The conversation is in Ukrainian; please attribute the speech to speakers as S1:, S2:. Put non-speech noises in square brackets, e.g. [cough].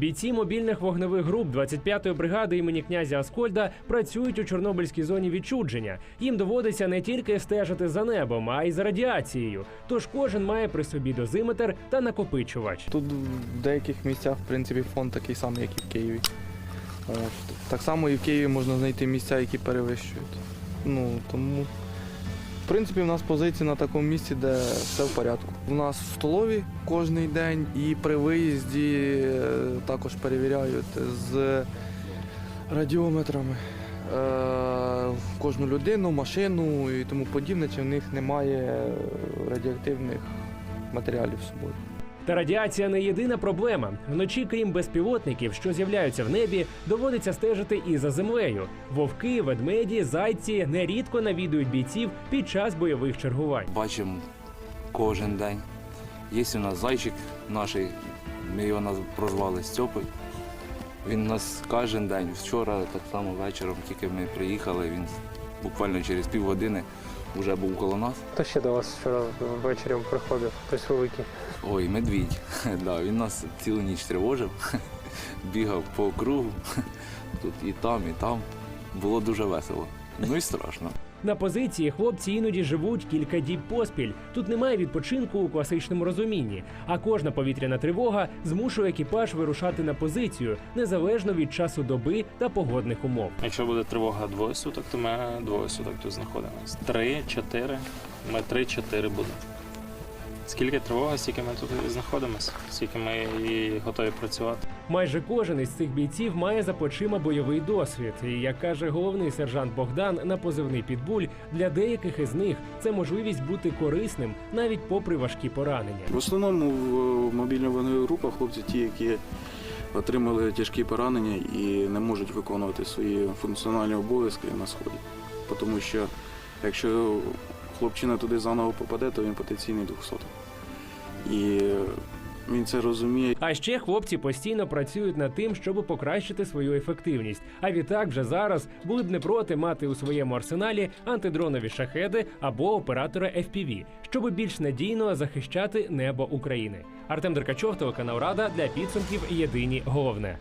S1: Бійці мобільних вогневих груп 25-ї бригади імені князя Аскольда працюють у Чорнобильській зоні відчудження. Їм доводиться не тільки стежити за небом, а й за радіацією. Тож кожен має при собі дозиметр та накопичувач.
S2: Тут в деяких місцях, в принципі, фон такий самий, як і в Києві. Так само і в Києві можна знайти місця, які перевищують. Ну, тому, принципі, в нас позиція на такому місці, де все в порядку. У нас в столові кожен день і при виїзді е, також перевіряють з радіометрами. е, Кожну людину, машину і тому подібне, чи в них немає радіоактивних матеріалів з собою.
S1: Та радіація не єдина проблема. Вночі, крім безпілотників, що з'являються в небі, доводиться стежити і за землею. Вовки, ведмеді, зайці нерідко навідують бійців під час бойових чергувань.
S3: бачимо кожен день. Є у нас зайчик наш, ми його прозвали Стьопи. Він нас кожен день, вчора так само вечором, тільки ми приїхали, він буквально через півгодини вже був коло нас.
S4: Хто ще до вас вчора ввечері приходив? Хтось великий.
S3: Ой, медвідь. [laughs] да, він нас цілу ніч тривожив, [laughs] бігав по округу, [laughs] тут і там, і там. Було дуже весело. Ну і страшно.
S1: На позиції хлопці іноді живуть кілька діб поспіль. Тут немає відпочинку у класичному розумінні, а кожна повітряна тривога змушує екіпаж вирушати на позицію незалежно від часу доби та погодних умов.
S5: Якщо буде тривога двоє суток, то ми двоє суток тут знаходимося. Три, чотири. Ми три-чотири будемо. Скільки тривога, стільки ми тут знаходимося, стільки ми і готові працювати.
S1: Майже кожен із цих бійців має за плечима бойовий досвід. І як каже головний сержант Богдан на позивний підбуль, для деяких із них це можливість бути корисним навіть попри важкі поранення.
S6: В основному в мобільних вогневих групах хлопці ті, які отримали тяжкі поранення і не можуть виконувати свої функціональні обов'язки на сході. Тому що якщо хлопчина туди заново попаде, то він потенційний 200. І він це розуміє.
S1: А ще хлопці постійно працюють над тим, щоб покращити свою ефективність. А відтак вже зараз були б не проти мати у своєму арсеналі антидронові шахеди або оператора FPV, щоб більш надійно захищати небо України. Артем Деркачов, телеканал Рада для підсумків. Єдині головне.